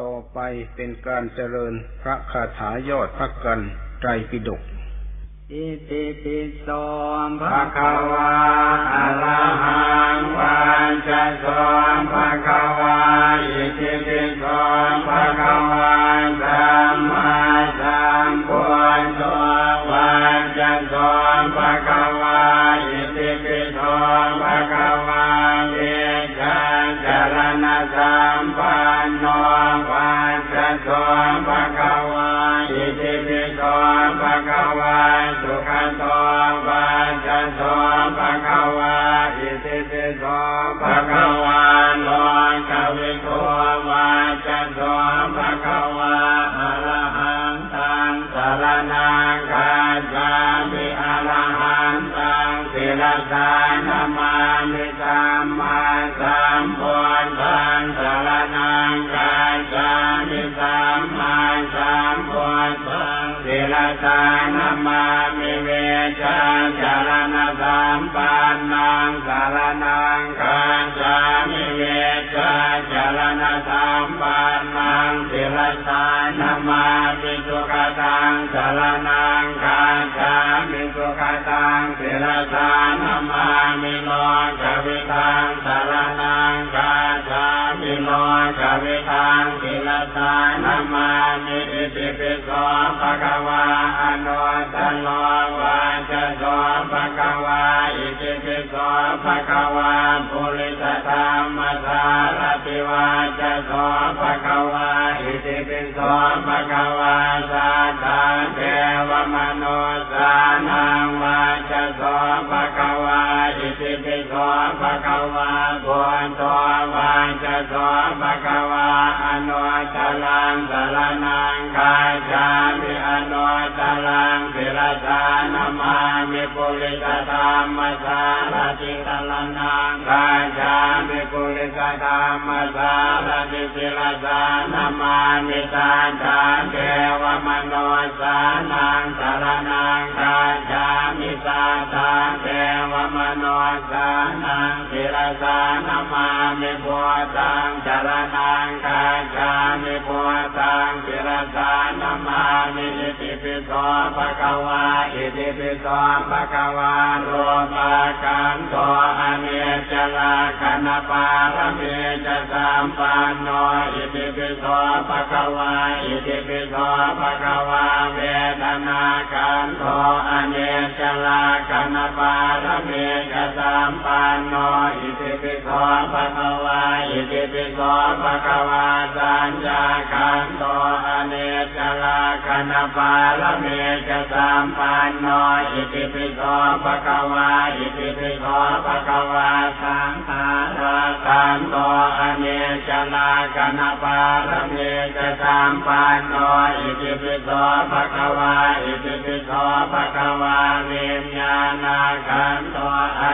ต่อไปเป็นการเจริญพระคาถายอดพระกันไตรปิฎก อิติปิโสภะคะวะอะระหังวันจะสอนภะคะวะอิติปิโสภะคะวะสัมมา รณังกัจามิอรหังตังสิรสานามามิสัมมาสัมพุทธังสรณังกัจามิสัมมาสัมพุทธังสิรสานามามิเวชาจารณสัมปันนังสารนังกัจามิเวชาจารณสัมปันนังสิรสานามา ตังสารนังกัจจามิสุขตังสิรสานามามิโลกวิทังสารนังกัจจามิโลกวิทังสิรสานามามิอิติปิโสภะคะวะอนุตโลวาจะโสภะคะวะอิติปิโสภะคะวะ ตลังสารนัง สิรสานามามิปุริสธรรมสารติตลนังกาจามิปุริสธรรมสารติสิรสานามามิตาจาเทวมโนสานังสารนังกาจามิตาจาเทวมโนสานังสิรสานามามิพุทธังจารนังกาจามิพุทธังสิรสาน โสภะคะวะอิติปิโสภะคะวะโรปะกันโตอเนจลาคณปารเมจะสัมปันโนอิติปิโสภะคะวะอิติปิโสภะคะวะเวทนากันโตอเนจลาคณปารเมจะสัมปันโนอิติปิโสภะคะวะอิติปิโสภะคะวะสัญญากันโตอเนจลาคณปารเมจะสามปันโนอิติปิโสภะคะวะอิติปิโสภะคะวะสังขารากันโตอเนจลาคณปารเมจะสามปันโนอิติปิโสภะคะวะอิติปิโสภะคะวะวิญญาณกัน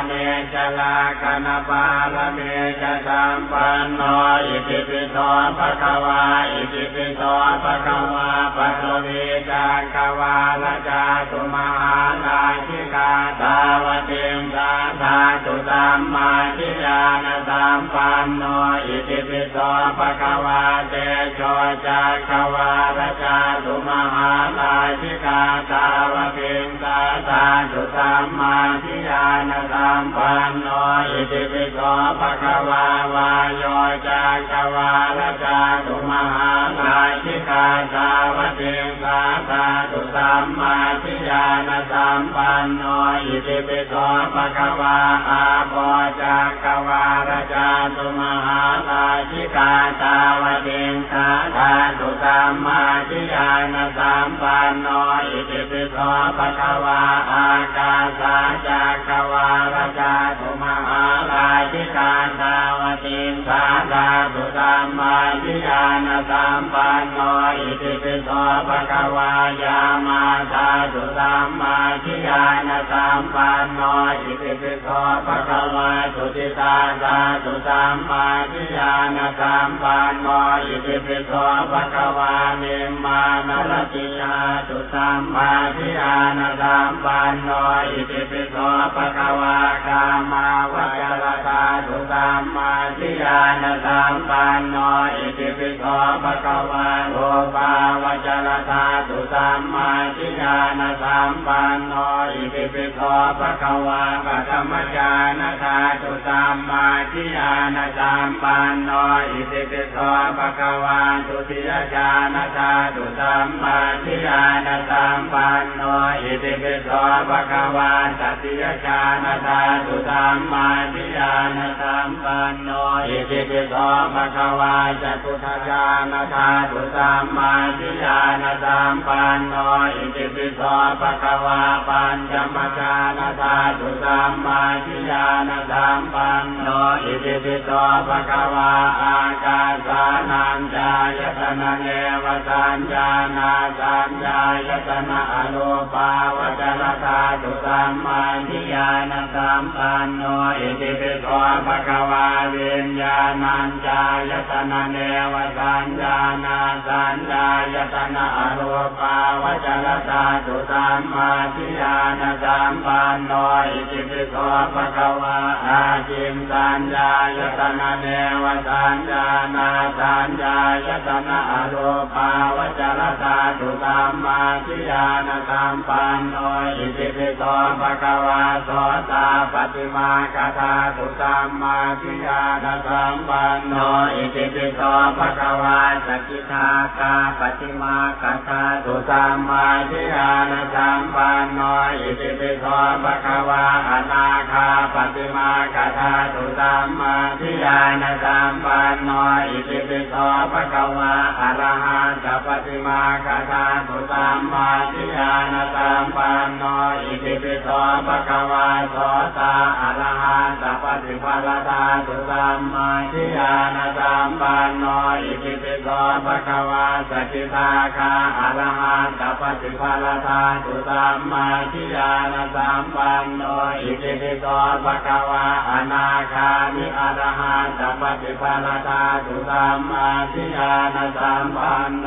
เนจลาคณปาลเมจะสัมปันโนอิติปิโสภะคะวะอิติปิโสภะคะวะปัสวิจักกวาลจาตุมหานาชิกาตาวติมสาธา ตุสัมมาทิญาณสัมปันโนอิติปิโสภะคะวะเตโชจักขวาลจาตุมหานาชิกาตาวะติมสาธาตุสัมมาทิญาณสัมปันโนอิติปิโสภะคะวาวายโยจักขวาลจาตุมหานาชิกาตาวะติมสาธาตุสัมมาทิญาณสัมปันโนอิติปิโสภะคะวาอาโปจักวาลจาตุมหาลาชิกาตาวติมสาธาตุสัมมาทิยาณสัมปันโนอิติปิโสปะคะวาอากาสาจักวาลจาตุมหาลาชิกาตาวติมสาธาตุ มมาทิญาณสัมปันโนอิติปิโสภะคะวายามาธาตุสัมมาทิญาณสัมปันโนอิติปิโสภะคะวาสุติตาธาตุสัมมาทิญาณสัมปันโนอิติปิโสภะคะวานิมมานรติยาตุสัมมาทิญาณสัมปันโนอิติปิโสภะคะวากามาวจรตาตุสัมมาทิยานาสัมปันโนนอิติปิโสภะคะวะโตปาวจรธาตุสัมมาทิฏฐานาสัมปันโนอิติปิโสภะคะวะปะธรรมจานธาตุสัมมาทิฏฐานาสัมปันโนอิติปิโสภะคะวะตุติยจานธาตุสัมมาทิฏฐานาสัมปันโนอิติปิโสภะคะวะตติยจานธาตุสัมมาทิฏฐานาสัมปันโนอิติปิโสภะคะวะจตุทัจจานาธาตุสัมมาทิฏฐานาสัมปันโนอิติปิโสภะคะวะปัญจมัจจานาธาตุสัมมาทิฏฐานาสัมปันโนอิติปิโสภะคะวะอากาสานัญจายตนะเนวสัญญานาสัญญายตนะอนุปาวจรธาตุสัมมาทิฏฐานาสัมปันโนอิติปิโสภะคะวะวิญญาณัญจายตนะเนวสัญญานาสัญญายตนะอรูปาวจรธาตุสัมมาทิฏฐานาสัมปันโนอิติปิโสภะคะวะอาจิมสัญญายตนะเนวสัญญานาสัญญายตนะอรูปาวจรธาตุสัมมาทิฏฐานาสัมปันโนอิติปิโสภะคะวะโสตาปฏิมาคาธาตุสัมมาทิฏฐานาสัมปันโนอิติปิโสภะคะวะสกิทาคาปฏิมาคาธาตุสัมมาทิฏานาสัมปันโนอิติปิโสภะคะวะอนาคาปฏิมาคาธาตุสัมมาทิฏานาสัมปันโนอิติปิโสภะคะวะอรหันตปฏิมาคาธาตุสัมมาทิฏานาสัมปันโนอิติปิโสภะคะวะโสตาอรหันตปฏิภาลธาตุสัมมาทิฏานาสัมมปันโนอิติปิโสภะคะวะสกิทาคาอรหันตปฏิภาลธาตุสัมมาทิฏฐานาสัมปันโนอิติปิโสภะคะวะอนาคามิอรหันตปฏิภาลธาตุสัมมาทิฏฐานาสัมปันโน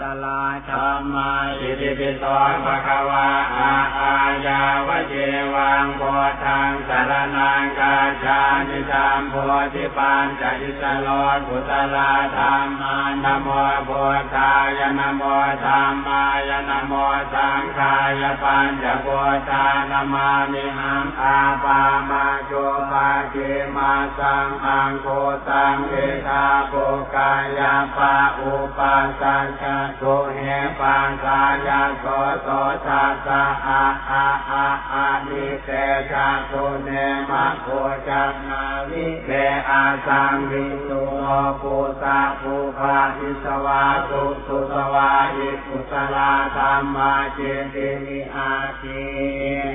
ตลาธรรมาอิติปิโสภะคะวะอาอาญาวเจวังโพธังสารนังกาชามิธรรมโพธิปัญจอิสโลกุตลาธรรมานโมพุทธายนโมธรรมายนโมสังฆายปัญจโพธานะมามิหังอาปามาโจปาเกมาสังอังโกสังเอธาโปกายาปะอุปัสสังกโตเหปังสายาโสโสทัสสะอาอาอาอานิเตชะโตเนมะโคจักนาวิเตอาสังวิตุโนปุสะปุภาอิสวาสุสุสวาอิกุสลาธรรมาเจติวิอาทิ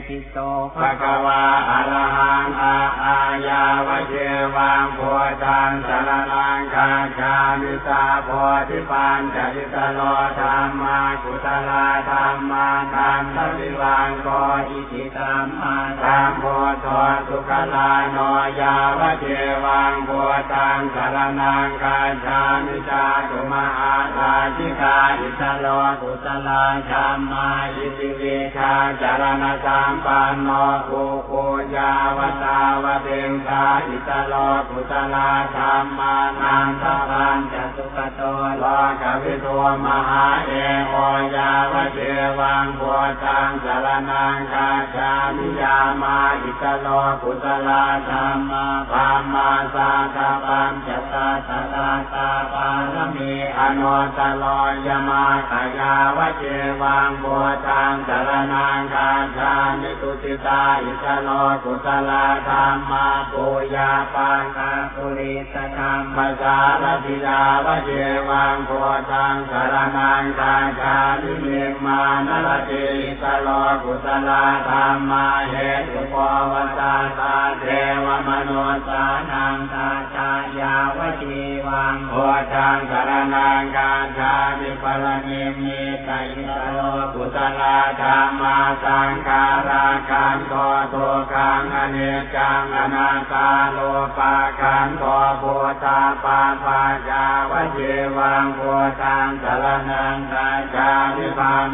ทิโสภะคะวะอะระหังอาอายาวะเจวังโพธังสรนังคาชามิสาโพธิปัญจทิตโลธรรมากุตลาธรรมานันทวิวังโกอิทิธรรมาธรรมโพธสุขลาโนยาวะเจวังโพธังสรนังคาชามิจาตุมหาลาชิกาอิตโลกุตลาธรรมาอิติวิชาจารณสัมปันโนภูภูยาวตาวเตงสาอิตโลกุตลาธรรมานันทพันจตุกโตโลกวิโตมหาเอโอยาวเทวังโพตังสารนังคาชามิยามาอิตโลกุตลาธรรมาปามาสาคาปัญจตาตาตาตาปารมีอนุตโลยมาขยาวเทวังโพตังสารนังคาชามิตุติตาอิตโลกุตลาธรรมาปุยาปังคาปุริสธรรมสารติยาวเทวังโพตังสารนังคาชามิเมมานรติสโลกุตลาธรรมาเหตุปวัตตาตาเทวมโนสานังตาชายาวจีวังโอทังสารนังกาชามิปรณิมิตาอิโลกุตลาธรรมาสังขาราการโตตุกังอเนจังอนัตตาโลปาการโตภูตาปาปาจาวเจวังโพทังสารนังกาชามิ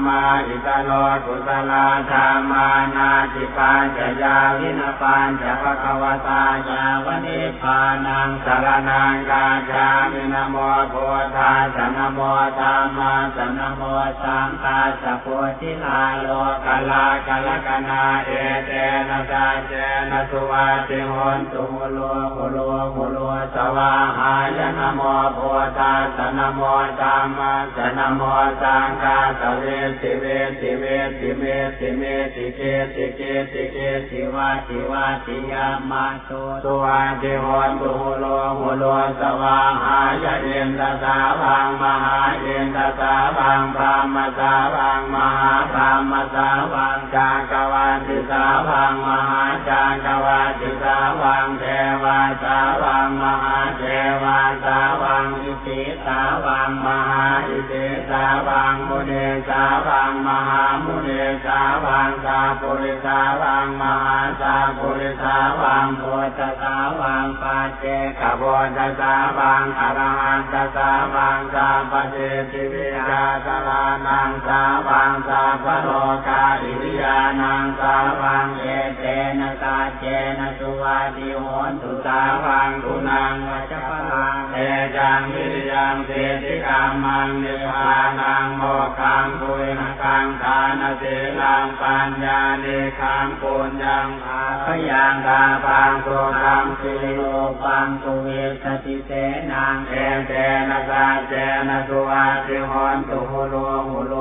มาอิตโลกุตลาธรรมานาจิปัญจยาวินปัญจภควตายาวนิพานังสารนังกาชามินโมโพธาสนโมธรรมาสนโมสังฆาสะโพธิลาโลกลากลกนาเอเตนะสาเจนะสุวัติหนตุโลโหโลโหโลสวาหายนโมโพธาสนโมธรรมาสนโมสังฆาสเวสิเวสิเวสิเมสิเมสิเกสิเกสิเกสิวาสิวาสิยามาโสสุวัติโหนตุโลโหโลสวาหายเอ็นตสาวังมหาเอ็นตสาวังพรามสาวังมหาพรามสาวังจากวันติสาวังมหาจากวันติสาวังเทวาสาวังมหาเทวาสาวังอิติสาวังมหาอิติสาวังมุเนสาวังมหามุเนสาวังสาปุริสาวังมหาสาปุริสาวังโพธสาวังปัจเจกโพธสาวังอรหันตสาวังสาปเจติวิยาสลานังสาวังสาพโลกาอิริยานังสาวังเอเตนะตาเจนะสุวาติโหนตุสาวังกุนังวัจพลังเอจังวิติยังเสติกามังเนปานังโมกังคุยนะกังทานสีลังปัญญาเนคังปุญญังอาพยังกาปังสุขังสิริโลปังตุเวสติเสนังเอเตนะกาเจนะตุอาติหอนตุโหโลหุโล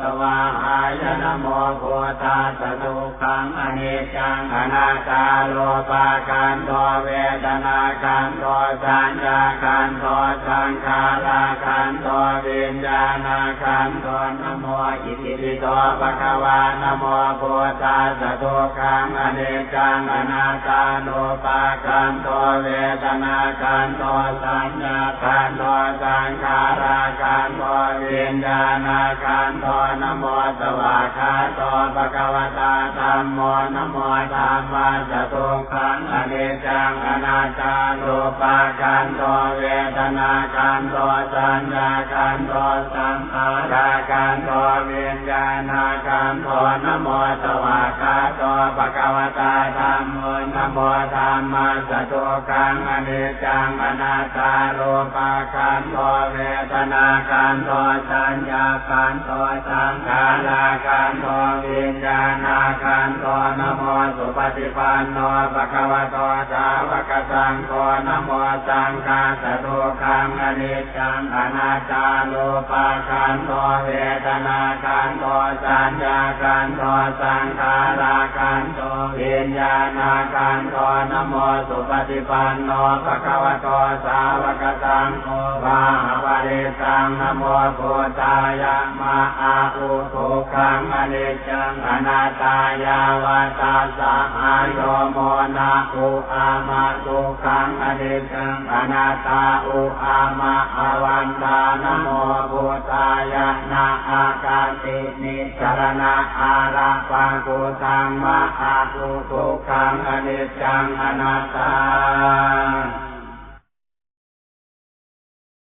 สวาหายนะโมโพธาสตุขังอเนจังอนาตาโลปาการโตเวทนาการโตสัญญาการโตสังขาราการโตวิญญาณการโตนะโมอิติปิโตภะคะวานะโมโพธาสตุขังอเนจังอนาตาโลปาการโตเวทนาการโตสัญญาการโตสังขาราการโตวิญญาณการโตนะโมสวาคาโตภะคะวตาธัมโมนะโมธัมมาสตุขังอเนจังอนาตาโลปาการโตเวทนาการโตสัญญาการโตสังขาราการโตวิญญาณการโตนะโมสวาคาโตภะคะวตาธัมโมนะโมธัมมา สตุขังอเนจังอนาตาโลปาการโตเวทนาการโตสัญญาการโตสังขาราการโตวิญญาณการโตนโมสุปฏิปันโนภะคะวะโตสาวกสังโฆนโมสังฆาสตุขังอเนจังอนัตาโลปาการโตเวทนาการโตสัญญาการโตสังขาราการโตวิญญาณการโตนโมสุปฏิปันโนภะคะวะโตสาวกสังโฆวาหะปะริสังนะโมพุทธายะมะอาอุทุ ขังอนิจจังอนัตายาวาตาสะอายโยโมนาอุอามาตุขังอนิจจังอนัตาอุอามาอวันตานโมพุทธายะนาอากาตินิสรณะอาราปังกุตังมะอากุทุขังอนิจจังอนัตตา